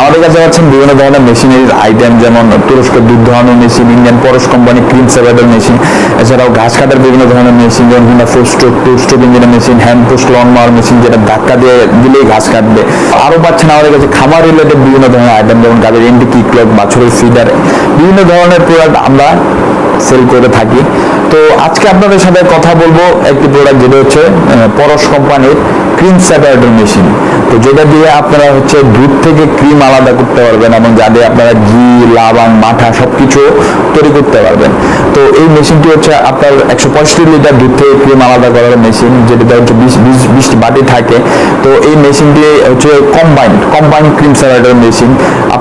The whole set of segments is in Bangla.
আমাদের কাছে পাচ্ছেন বিভিন্ন ধরনের মেশিনারির আইটেম যেমন তুরস্ক দুধ ধরনের machine Indian Paras company cream সেভারের machine এছাড়াও ঘাস কাটার বিভিন্ন ধরনের মেশিন যেমন কিনা ফোর স্ট্রোক টু ইঞ্জিনের machine hand post lawn mower machine যেটা ধাক্কা দিয়ে দিলেই ঘাস কাটবে। আরও পাচ্ছেন আমাদের কাছে খামার রিলেটেড বিভিন্ন ধরনের আইটেম যেমন গাড়ির এন্টি কিক ক্লক, বাছুরের ফিডার বিভিন্ন ধরনের প্রোডাক্ট আমরা সেল করে থাকি। তো আজকে আপনাদের সাথে কথা বলব একটি প্রোডাক্ট যেটা হচ্ছে পরশ কোম্পানির ক্রিম সেপারেটর মেশিন তো যেটা দিয়ে আপনারা হচ্ছে দুধ থেকে ক্রিম আলাদা করতে পারবেন এবং যা দিয়ে আপনারা ঘি লাবাং মাঠা সব কিছু তৈরি করতে পারবেন। তো এই মেশিনটি হচ্ছে আপনার একশো পঁয়ষট্টি লিটার দুধ থেকে ক্রিম আলাদা করার মেশিন যেটাতে হচ্ছে বিশ বিশ বিশটি বাটি থাকে। তো এই মেশিনটি হচ্ছে combined combined cream separator machine.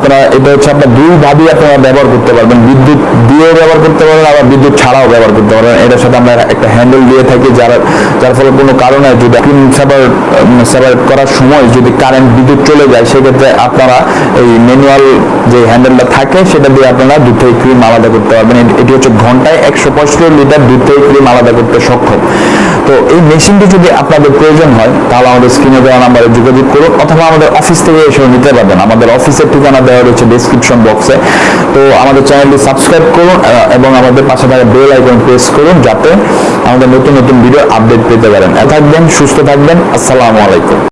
আপনারা, এটা হচ্ছে আপনার দুই দুইভাবেই আপনারা ব্যবহার করতে পারবেন। বিদ্যুৎ দিয়েও ব্যবহার করতে পারবেন, আবার বিদ্যুৎ ছাড়াও ব্যবহার করতে পারবেন। এটার সাথে আমরা একটা হ্যান্ডেল দিয়ে থাকি, যার যার ফলে কোনো কারণে যদি সেপারেট সেপারেট করার সময় যদি কারেন্ট বিদ্যুৎ চলে যায়, সেক্ষেত্রে আপনারা এই ম্যানুয়াল যে হ্যান্ডেলটা থাকে, সেটা দিয়ে আপনারা দুধ থেকে ক্রিম আলাদা করতে পারবেন। এটি- হচ্ছে ঘন্টায় একশো পঁয়ষট্টি লিটার দুধ থেকে ক্রিম আলাদা করতে সক্ষম। এই মেশিনটি যদি আপনাদের প্রয়োজন হয়, তাহলে আমাদের স্ক্রিনে দেওয়া নাম্বারে যোগাযোগ করুন, অথবা আমাদের অফিস থেকে এসে নিতে পারবেন। আমাদের অফিসের ঠিকানা দেওয়া রয়েছে ডিসক্রিপশন বক্সে তো আমাদের চ্যানেলটি সাবস্ক্রাইব করুন এবং আমাদের পাশে থাকা বেল আইকন প্রেস করুন, যাতে আমাদের নতুন নতুন ভিডিও আপডেট পেতে পারেন। থাকবেন, সুস্থ থাকবেন, আসসালামু আলাইকুম।